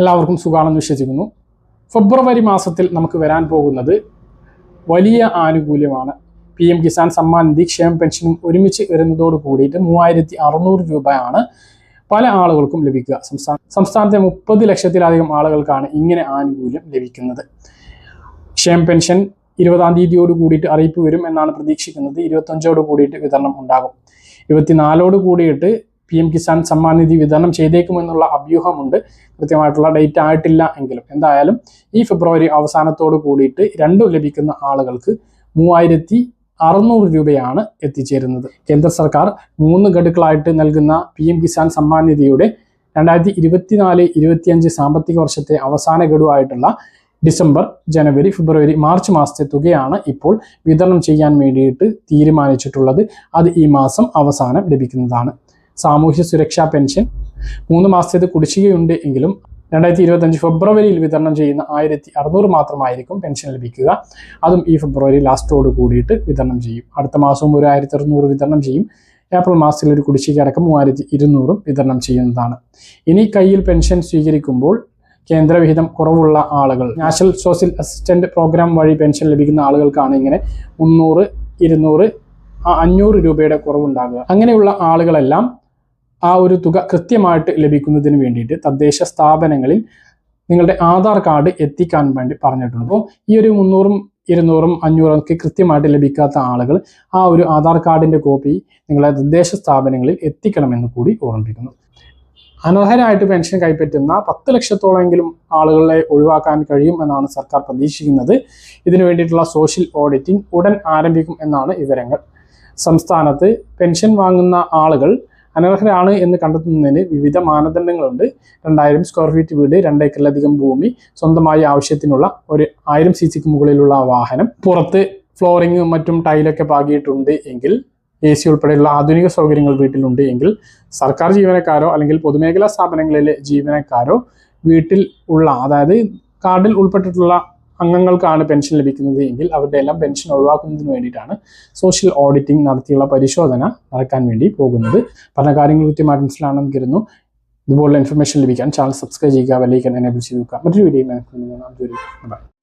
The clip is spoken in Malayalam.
എല്ലാവർക്കും സുഖാണെന്ന് വിശ്വസിക്കുന്നു. ഫെബ്രുവരി മാസത്തിൽ നമുക്ക് വരാൻ പോകുന്നത് വലിയ ആനുകൂല്യമാണ്. പി എം കിസാൻ സമ്മാൻ നിധി ക്ഷേമ പെൻഷനും ഒരുമിച്ച് വരുന്നതോട് കൂടിയിട്ട് മൂവായിരത്തി അറുന്നൂറ് രൂപയാണ് പല ആളുകൾക്കും ലഭിക്കുക. സംസ്ഥാന സംസ്ഥാനത്തെ മുപ്പത് ലക്ഷത്തിലധികം ആളുകൾക്കാണ് ഇങ്ങനെ ആനുകൂല്യം ലഭിക്കുന്നത്. ക്ഷേമ പെൻഷൻ ഇരുപതാം തീയതിയോട് കൂടിയിട്ട് അറിയിപ്പ് വരും എന്നാണ് പ്രതീക്ഷിക്കുന്നത്. ഇരുപത്തഞ്ചോട് കൂടിയിട്ട് വിതരണം ഉണ്ടാകും. ഇരുപത്തിനാലോട് കൂടിയിട്ട് പി എം കിസാൻ സമ്മാൻ നിധി വിതരണം ചെയ്തേക്കുമെന്നുള്ള അഭ്യൂഹമുണ്ട്. കൃത്യമായിട്ടുള്ള ഡേറ്റ് ആയിട്ടില്ല എങ്കിലും. എന്തായാലും ഈ ഫെബ്രുവരി അവസാനത്തോട് കൂടിയിട്ട് രണ്ടും ലഭിക്കുന്ന ആളുകൾക്ക് മൂവായിരത്തി അറുന്നൂറ് രൂപയാണ് എത്തിച്ചേരുന്നത്. കേന്ദ്ര സർക്കാർ മൂന്ന് ഘടുക്കളായിട്ട് നൽകുന്ന പി എം കിസാൻ സമ്മാൻ നിധിയുടെ രണ്ടായിരത്തി ഇരുപത്തിനാല് ഇരുപത്തിയഞ്ച് സാമ്പത്തിക വർഷത്തെ അവസാന ഗഡുവായിട്ടുള്ള ഡിസംബർ ജനുവരി ഫെബ്രുവരി മാർച്ച് മാസത്തെ തുകയാണ് ഇപ്പോൾ വിതരണം ചെയ്യാൻ വേണ്ടിയിട്ട് തീരുമാനിച്ചിട്ടുള്ളത്. അത് ഈ മാസം അവസാനം ലഭിക്കുന്നതാണ്. സാമൂഹ്യ സുരക്ഷാ പെൻഷൻ. മൂന്ന് മാസത്തേത് കുടിശ്ശികയുണ്ട് എങ്കിലും രണ്ടായിരത്തി ഇരുപത്തഞ്ച് ഫെബ്രുവരിയിൽ വിതരണം ചെയ്യുന്ന ആയിരത്തി അറുന്നൂറ് മാത്രമായിരിക്കും പെൻഷൻ ലഭിക്കുക. അതും ഈ ഫെബ്രുവരി ലാസ്റ്റോട് കൂടിയിട്ട് വിതരണം ചെയ്യും. അടുത്ത മാസവും ഒരു ആയിരത്തി അറുന്നൂറ് വിതരണം ചെയ്യും. ഏപ്രിൽ മാസത്തിൽ ഒരു കുടിശ്ശിക അടക്കം മൂവായിരത്തി ഇരുന്നൂറും വിതരണം ചെയ്യുന്നതാണ്. ഇനി കയ്യിൽ പെൻഷൻ സ്വീകരിക്കുമ്പോൾ കേന്ദ്രവിഹിതം കുറവുള്ള ആളുകൾ. നാഷണൽ സോഷ്യൽ അസിസ്റ്റന്റ് പ്രോഗ്രാം വഴി പെൻഷൻ ലഭിക്കുന്ന ആളുകൾക്കാണ് ഇങ്ങനെ മുന്നൂറ് ഇരുന്നൂറ് അഞ്ഞൂറ് രൂപയുടെ കുറവുണ്ടാകുക. അങ്ങനെയുള്ള ആളുകളെല്ലാം ആ ഒരു തുക കൃത്യമായിട്ട് ലഭിക്കുന്നതിന് വേണ്ടിയിട്ട് തദ്ദേശ സ്ഥാപനങ്ങളിൽ നിങ്ങളുടെ ആധാർ കാർഡ് എത്തിക്കാൻ വേണ്ടി പറഞ്ഞിട്ടുണ്ട്. അപ്പോൾ ഈ ഒരു മുന്നൂറും ഇരുന്നൂറും അഞ്ഞൂറും ഒക്കെ കൃത്യമായിട്ട് ലഭിക്കാത്ത ആളുകൾ ആ ഒരു ആധാർ കാർഡിന്റെ കോപ്പി നിങ്ങളെ തദ്ദേശ സ്ഥാപനങ്ങളിൽ എത്തിക്കണമെന്ന് കൂടി ഓർമ്മിപ്പിക്കുന്നു. അനർഹരായിട്ട് പെൻഷൻ കൈപ്പറ്റുന്ന പത്ത് ലക്ഷത്തോളമെങ്കിലും ആളുകളെ ഒഴിവാക്കാൻ കഴിയും എന്നാണ് സർക്കാർ പ്രതീക്ഷിക്കുന്നത്. ഇതിനു വേണ്ടിയിട്ടുള്ള സോഷ്യൽ ഓഡിറ്റിംഗ് ഉടൻ ആരംഭിക്കും എന്നാണ് വിവരങ്ങൾ. സംസ്ഥാനത്ത് പെൻഷൻ വാങ്ങുന്ന ആളുകൾ അനർഹരാണ് എന്ന് കണ്ടെത്തുന്നതിന് വിവിധ മാനദണ്ഡങ്ങളുണ്ട്. രണ്ടായിരം സ്ക്വയർ ഫീറ്റ് വീട് രണ്ടേക്കറിലധികം ഭൂമി സ്വന്തമായി ആവശ്യത്തിനുള്ള ഒരു ആയിരം സി സിക്ക് മുകളിലുള്ള വാഹനം. പുറത്ത് ഫ്ലോറിങ്ങും മറ്റും ടൈലൊക്കെ പാകിയിട്ടുണ്ട് എങ്കിൽ എ സി ഉൾപ്പെടെയുള്ള ആധുനിക സൗകര്യങ്ങൾ വീട്ടിലുണ്ട് എങ്കിൽ സർക്കാർ ജീവനക്കാരോ അല്ലെങ്കിൽ പൊതുമേഖലാ സ്ഥാപനങ്ങളിലെ ജീവനക്കാരോ വീട്ടിൽ ഉള്ള അതായത് കാർഡിൽ ഉൾപ്പെട്ടിട്ടുള്ള അംഗങ്ങൾക്കാണ് പെൻഷൻ ലഭിക്കുന്നത് എങ്കിൽ അവരുടെ എല്ലാം പെൻഷൻ ഒഴിവാക്കുന്നതിന് വേണ്ടിയിട്ടാണ് സോഷ്യൽ ഓഡിറ്റിംഗ് നടത്തിയുള്ള പരിശോധന നടക്കാൻ വേണ്ടി പോകുന്നത്. പറഞ്ഞ കാര്യങ്ങൾ കൃത്യമായിട്ട് മനസ്സിലാണെന്ന് കരുതുന്നു ഇതുപോലുള്ള ഇൻഫർമേഷൻ ലഭിക്കാൻ ചാനൽ സബ്സ്ക്രൈബ് ചെയ്യുക വലിയ എനേബിൾ ചെയ്ത് നോക്കുക മറ്റൊരു വീഡിയോ